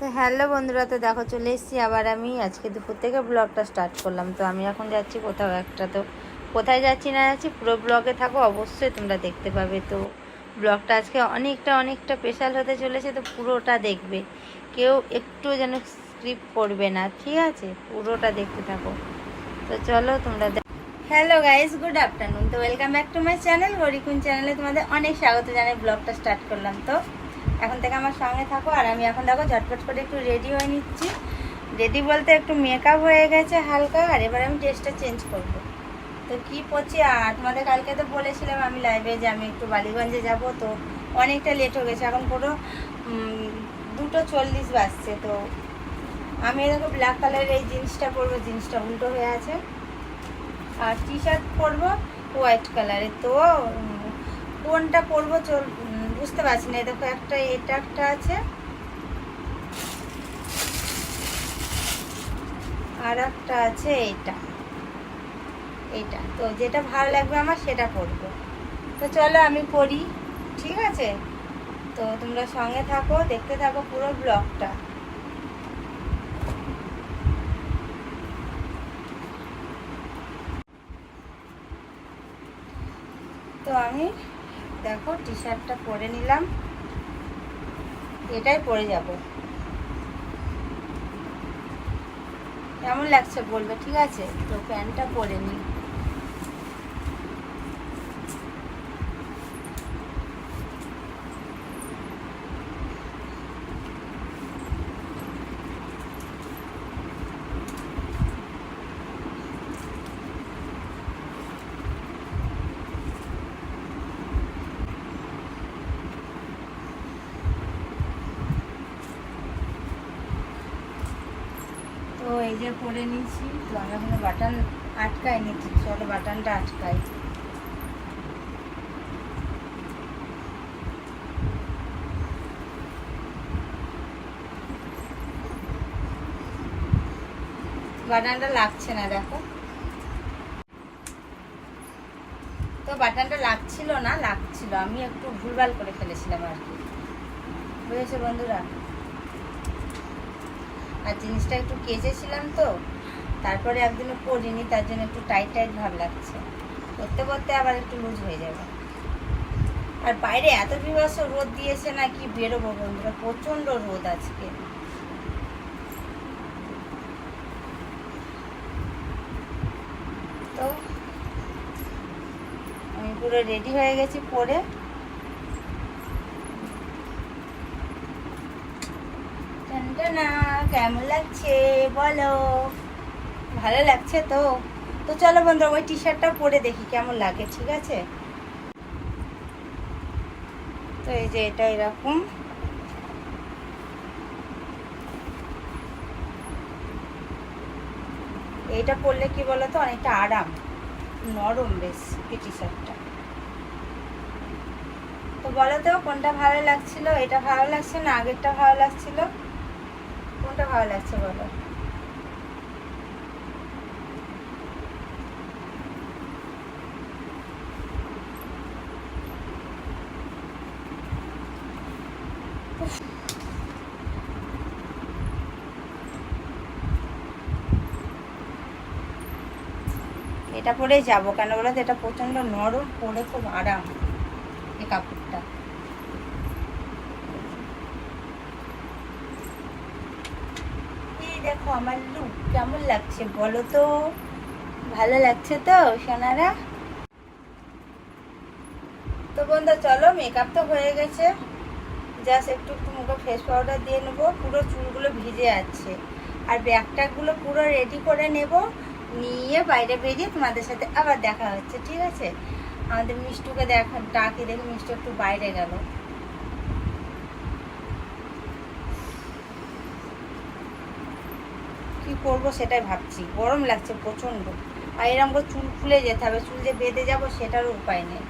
তো হ্যালো বন্ধুরা, তো দেখো চলে এসেছি আবার আমি। আজকে দুপুর থেকে ব্লগটা স্টার্ট করলাম। তো আমি এখন যাচ্ছি কোথাও একটা। তো কোথায় যাচ্ছি না যাচ্ছি পুরো ব্লগে থাকো অবশ্যই তোমরা দেখতে পাবে। তো ব্লগটা আজকে অনেকটা অনেকটা স্পেশাল হতে চলেছে। তো পুরোটা দেখবে। কেউ একটু যেন স্ক্রিপ্ট করবে না। ঠিক আছে? পুরোটা দেখতে থাকো। তো চলো তোমরা হ্যালো গাইস গুড আফটারনুন তো welcome back to my channel Harikun চ্যানেলে তোমাদের অনেক স্বাগত জানাই। ব্লগটা স্টার্ট করলাম। তো এখন থেকে আমার সঙ্গে থাকো আর আমি এখন দেখো ঝটপট করে একটু রেডি হয়ে নিচ্ছি। রেডি বলতে একটু মেকআপ হয়ে গেছে হালকা, আর এবার আমি ড্রেসটা চেঞ্জ করব। তো কি পড়ছি আর তোমাদের কালকে তো বলেছিলাম আমি লাইভে যে আমি একটু বালিগঞ্জে যাব, তো অনেকটা লেট হয়ে গেছে। এখন পুরো দুটো চল্লিশ বাজছে, তো আমি দেখো ব্ল্যাক কালারের এই জিন্সটা পরবো, জিন্সটা উল্টো হয়ে আছে। আর টি শার্ট পরবো হোয়াইট কালারের তো কোনটা পরবো চল বুঝতে পারছি না। দেখো, একটা, এটা একটা আছে। আর একটা আছে এটা। এটা। তো যেটা ভালো লাগবে আমার, সেটা পরবো তো চলো আমি পরি ঠিক আছে? তো তোমরা সঙ্গে থাকো, দেখতে থাকো পুরো ব্লগটা। তো আমি দেখো টি শার্টটা পরে নিলাম। এটাই পরে যাব। কেমন লাগছে বলবে? ঠিক আছে, তো প্যান্টটা পরে নিই তো এই যে পরে নিয়েছি, তো আমি এখানে বাটন আটকাই নিচ্ছি চলো বাটনটা আটকাই। বাটনটা লাগছে না, দেখো। তো বাটনটা লাগছিল না, লাগছিল। আমি একটু ভুলভাল করে ফেলেছিলাম আর কি। বুঝেছ বন্ধুরা? আর জিনিসটা একটু কেচেছিলাম তো তারপরে একদিনও পরিনি তার জন্য একটু টাইট টাইট ভাব লাগছে। করতে করতে আবার একটু লুজ হয়ে যাবে। আর বাইরে এত বিভৎস রোদ দিয়েছে না কি বেরোবো বন্ধুরা প্রচণ্ড রোদ আজকে। তো আমি পুরো রেডি হয়ে গেছি পরে। টনটনা, কেমন লাগছে? বলো। ভালো লাগছে তো? তো চলো বন্ধুরা, ওই টি শার্টটা পরে দেখি কেমন লাগে, ঠিক আছে? তো এই যে এটা এরকম। এইটা পরলে কি বলো তো অনেকটা আরাম, নরম বেশ, এই টি শার্টটা তো বলো তো, কোনটা ভালো লাগছিল? এটা ভালো লাগছে না, আগেরটা ভালো লাগছিল? কোনটা ভালো লাগছে বলো? এটা পরেই যাব, কেন বলো এটা প্রচণ্ড নরম, পরে খুব আরাম এই কাপড়টা এই দেখো আমার লুক কেমন লাগছে বলো তো? ভালো লাগছে তো, সোনারা? তো বন্ধু, চলো মেকআপ তো হয়ে গেছে। জাস্ট একটু একটু মুখে ফেস পাউডার দিয়ে নেব, পুরো চুলগুলো ভিজে আছে। আর ব্যাগটাগুলো পুরো রেডি করে নেব, নিয়ে বাইরে বেরিয়ে তোমাদের সাথে আবার দেখা হচ্ছে, ঠিক আছে? আমাদের মিষ্টুকে দেখা, ডাকি, দেখি মিষ্টু একটু বাইরে গেল। কি করব সেটাই ভাবছি। গরম লাগছে প্রচণ্ড। আর এরকম করে চুল খুলে যেতে হবে, চুল যে বেঁধে যাব সেটারও উপায় নেই।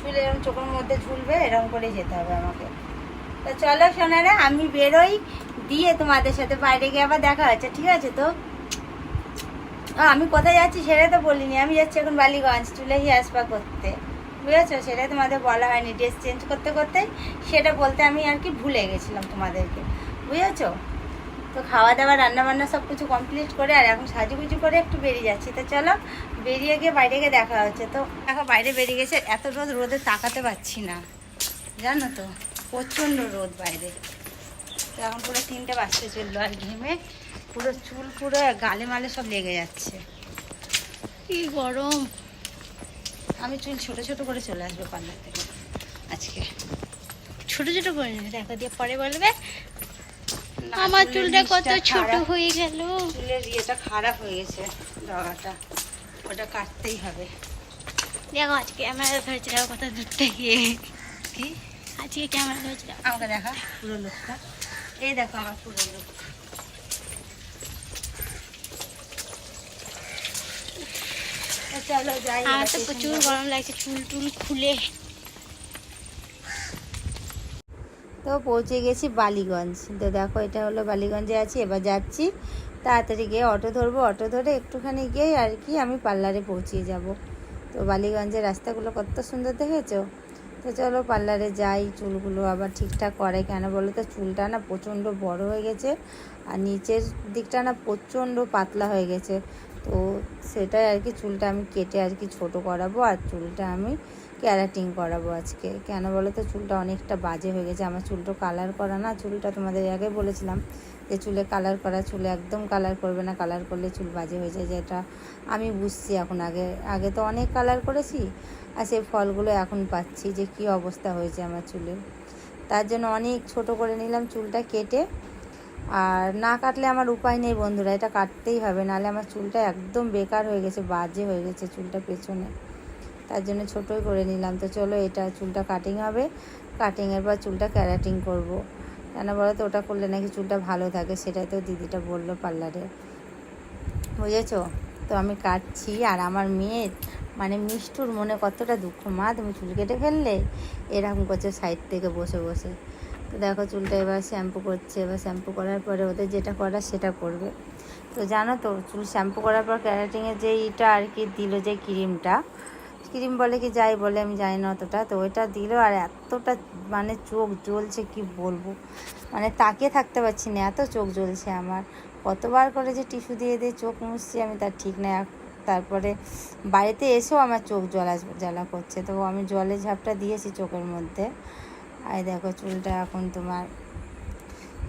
চুল এরকম চোখের মধ্যে ঝুলবে এরকম করে যেতে হবে আমাকে। তো চলো সোনারা, আমি বেরোই, দিয়ে তোমাদের সাথে বাইরে গিয়ে আবার দেখা হচ্ছে, ঠিক আছে তো? আমি কোথায় যাচ্ছি সেটা তো বলিনি, আমি যাচ্ছি এখন বালিগঞ্জ, চুলে হেয়ার স্পা করতে। বুঝেছ? সেটা তোমাদের বলা হয়নি। ড্রেস চেঞ্জ করতে করতে সেটা বলতে আমি আর কি ভুলে গেছিলাম তোমাদেরকে। বুঝেছ? তো খাওয়া দাওয়া রান্না বান্না সব কিছু কমপ্লিট করে আর এখন সাজুগুজু করে একটু বেরিয়ে যাচ্ছি। তো চলো, বেরিয়ে গিয়ে বাইরে গিয়ে দেখা হচ্ছে। তো দেখো বাইরে বেরিয়ে গেছে, এত রোদ, রোদে তাকাতে পারছি না। জানো তো, প্রচণ্ড রোদ বাইরে। তো এখন পুরো তিনটে বাজতে চলল আর ঘেমে, পুরো চুল পুরো গালে মালে সব লেগে যাচ্ছে। কি গরম। আমি চুল ছোট ছোট করে চলে আসব পার্লার থেকে আজকে। ছোট ছোট করে নেবে দেখো দিয়ে পরে বলবে। আমার চুলটা কত ছোট হয়ে গেল। চুলের ইয়েটা খারাপ হয়ে গেছে ডগাটা ওটা কাটতেই হবে। দেখো আজকে ক্যামেরা ধরেছিল কত দূর থেকে কি? আজকে ক্যামেরা ধরেছিল আমাকে দেখা পুরো লোকটা। এই দেখো আমার পুরো লোক। চলো যাই আমার তো প্রচুর গরম লাগছে চুল টুল খুলে। তো পৌঁছে গেছি বালিগঞ্জ। তো দেখো, এটা হলো বালিগঞ্জে আছি, এবার যাচ্ছি। তাড়াতাড়ি গিয়ে অটো ধরবো, অটো ধরে একটুখানি গিয়ে আর কি আমি পার্লারে পৌঁছিয়ে যাব। তো বালিগঞ্জের রাস্তাগুলো কত সুন্দর দেখেছ? তো চলো পার্লারে যাই, চুলগুলো আবার ঠিকঠাক করে কেন বলো তো? চুলটা না প্রচণ্ড বড় হয়ে গেছে আর নিচের দিকটা না প্রচণ্ড পাতলা হয়ে গেছে। তো সেটাই আর কি চুলটা আমি কেটে আর কি ছোট করাবো আর চুলটা আমি ক্যারাটিং করাবো আজকে। কেন বলো তো চুলটা অনেকটা বাজে হয়ে গেছে। আমার চুলটা কালার করা না, চুলটা তোমাদের আগে বলেছিলাম যে চুলে কালার করা, চুলে একদম কালার করবে না। কালার করলে চুল বাজে হয়ে যায়, যেটা আমি বুঝছি এখন আগে। আগে তো অনেক কালার করেছি, আর সেই ফলগুলো এখন পাচ্ছি যে কি অবস্থা হয়েছে আমার চুলের তার জন্য অনেক ছোট করে নিলাম চুলটা কেটে। আর না কাটলে আমার উপায় নেই বন্ধুরা, এটা কাটতেই হবে। নাহলে আমার চুলটা একদম বেকার হয়ে গেছে, বাজে হয়ে গেছে চুলটা পেছনে। তার জন্য ছোটোই করে নিলাম। তো চলো এটা চুলটা কাটিং হবে। কাটিংয়ের পর চুলটা ক্যারাটিং করব। কেন বলো তো, ওটা করলে নাকি চুলটা ভালো থাকে, সেটাই তো দিদিটা বলল পার্লারে বুঝেছ? তো আমি কাটছি, আর আমার মেয়ের মানে মিষ্টুর মনে কতটা দুঃখ। মা, তুমি চুল কেটে ফেললে? এরকম করছে সাইড থেকে বসে বসে। তো দেখো চুলটা এবার শ্যাম্পু করছে। এবার শ্যাম্পু করার পরে ওদের যেটা করার সেটা করবে। তো জানো তো, চুল শ্যাম্পু করার পর ক্যারাটিংয়ের যে ইটা আর কি দিল যে ক্রিমটা ক্রিম বলে কি যাই বলে আমি জানি না অতটা। তো ওইটা দিল আর এতটা মানে চোখ জ্বলছে, কি বলব? মানে তাকিয়ে থাকতে পারছি না, এত চোখ জ্বলছে আমার। কতবার করে যে টিস্যু দিয়ে দিয়ে চোখ মুছছি আমি তার ঠিক আর তারপরে বাড়িতে এসেও আমার চোখ জ্বলা জ্বালা করছে। তো আমি জলের ঝাপটা দিয়েছি চোখের মধ্যে। আর দেখো চুলটা এখন তোমার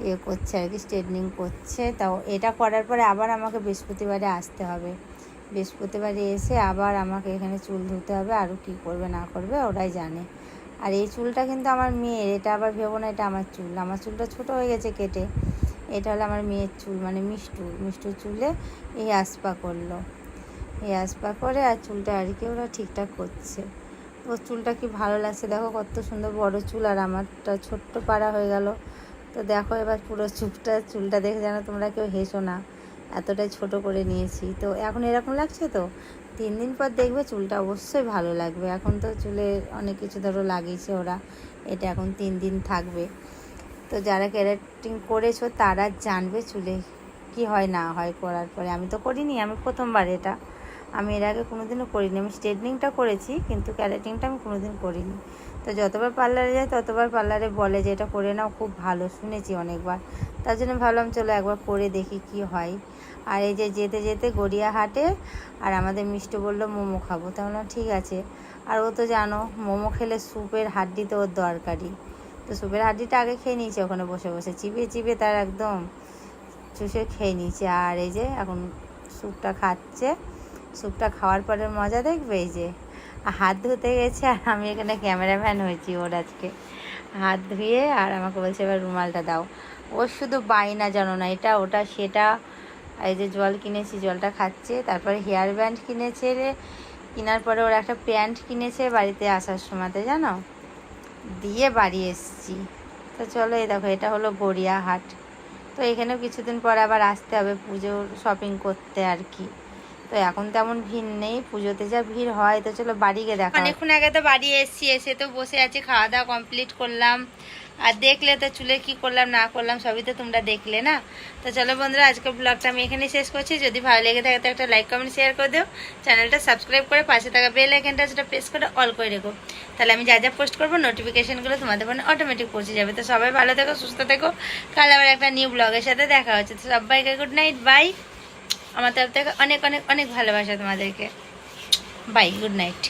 ইয়ে করছে আর কি, স্ট্রেটনিং করছে। তাও এটা করার পরে আবার আমাকে বৃহস্পতিবারে আসতে হবে। বৃহস্পতিবারে এসে আবার আমাকে এখানে চুল ধুতে হবে আরও কী করবে না করবে ওরাই জানে। আর এই চুলটা কিন্তু আমার মেয়ের, এটা আবার ভেবো না এটা আমার চুল। আমার চুলটা ছোট হয়ে গেছে কেটে, এটা হলো আমার মেয়ের চুল মানে মিষ্টু। মিষ্টুর চুলে এই আসপা করল। এই আসপা করে আর চুলটা আর কি ওরা ঠিকঠাক করছে। তো চুলটা কি ভালো লাগছে? দেখো কত সুন্দর বড় চুল, আর আমারটা ছোট্ট পাড়া হয়ে গেল। তো দেখো এবার পুরো চুপটা চুলটা দেখে যেন তোমরা কেউ হেসো না। এতটাই ছোট করে নিয়েছি। তো এখন এরকম লাগছে তো? তিন দিন পর দেখবে চুলটা অবশ্যই ভালো লাগবে। এখন তো চুলে অনেক কিছু ধরো লাগিয়েছে ওরা। এটা এখন তিন দিন থাকবে। তো যারা ক্যারেটিং করেছ তারা জানবে চুলে কি হয় না হয় করার পরে। আমি তো করিনি, আমি প্রথমবার এটা। আমি এর আগে কোনোদিনও করিনি। আমি স্ট্রেটনিংটা করেছি, কিন্তু ক্যারেটিংটা আমি কোনোদিন করিনি। তো যতবার পার্লারে যাই, ততবার পার্লারে বলে যে এটা করে নাও, খুব ভালো। শুনেছি অনেকবার। তার জন্য ভাবলাম চলো একবার করে দেখি কি হয়। আর এই যে যেতে যেতে গড়িয়াহাটে আর আমাদের মিষ্টি বলল, মোমো খাব। তা বললাম, ঠিক আছে। আর ও তো জানো, মোমো খেলে স্যুপের হাড্ডি তো ওর দরকারি তো স্যুপের হাড্ডিটা আগে খেয়ে নিয়েছে, ওখানে বসে বসে। চিবিয়ে চিপে তার একদম চুষে খেয়ে নিয়েছে। আর এই যে এখন স্যুপটা খাচ্ছে। স্যুপটা খাওয়ার পরে মজা দেখবে এই যে। হাত ধুতে গেছে আর আমি এখানে ক্যামেরাম্যান হয়েছি ওর আজকে। হাত ধুয়ে আর আমাকে বলছে, এবার রুমালটা দাও। ওর শুধু বায়না জানো না, এটা, ওটা, সেটা এই যে জল কিনেছি, জলটা খাচ্ছে, তারপরে হেয়ার ব্যান্ড কিনেছে রে। কেনার পরে ওর একটা প্যান্ট কিনেছে বাড়িতে আসার সময়তে, জানো? দিয়ে বাড়ি এসছি। তো চলো এই দেখো, এটা হলো গড়িয়াহাট তো এখানেও কিছুদিন পর আবার আসতে হবে পুজোর শপিং করতে আর কি। তো এখন তেমন ভিড় নেই, পুজোতে যা ভিড় হয়, তো চলো বাড়ি গিয়ে দেখো অনেকক্ষণ আগে তো বাড়ি এসছি, এসে তো বসে আছি, খাওয়া দাওয়া কমপ্লিট করলাম। আর দেখলে তো চুলে কি করলাম, না করলাম, সবই তো তোমরা দেখলে না? তো চলো বন্ধুরা, আজকের ব্লগটা আমি এখানে শেষ করছি। যদি ভালো লেগে থাকে, তো একটা লাইক কমেন্ট শেয়ার করে দিও। চ্যানেলটা সাবস্ক্রাইব করে পাশে থাকা বেল আইকনটা সেটা প্রেস করে অল করে রেখো। তাহলে আমি যা যা পোস্ট করব নোটিফিকেশনগুলো তোমাদের ফোনে অটোমেটিক পৌঁছে যাবে। তো সবাই ভালো থেকো, সুস্থ থেকো। কাল আবার একটা নিউ ব্লগের সাথে দেখা হচ্ছে। তো সবাইকে গুড নাইট বাই আমার তরফ থেকে অনেক অনেক অনেক ভালোবাসা তোমাদেরকে। Bye good night